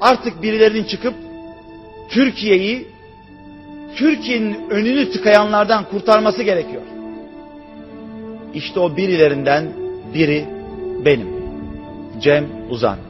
artık birilerinin çıkıp Türkiye'yi Türkiye'nin önünü tıkayanlardan kurtarması gerekiyor. İşte o birilerinden biri benim. Cem Uzan.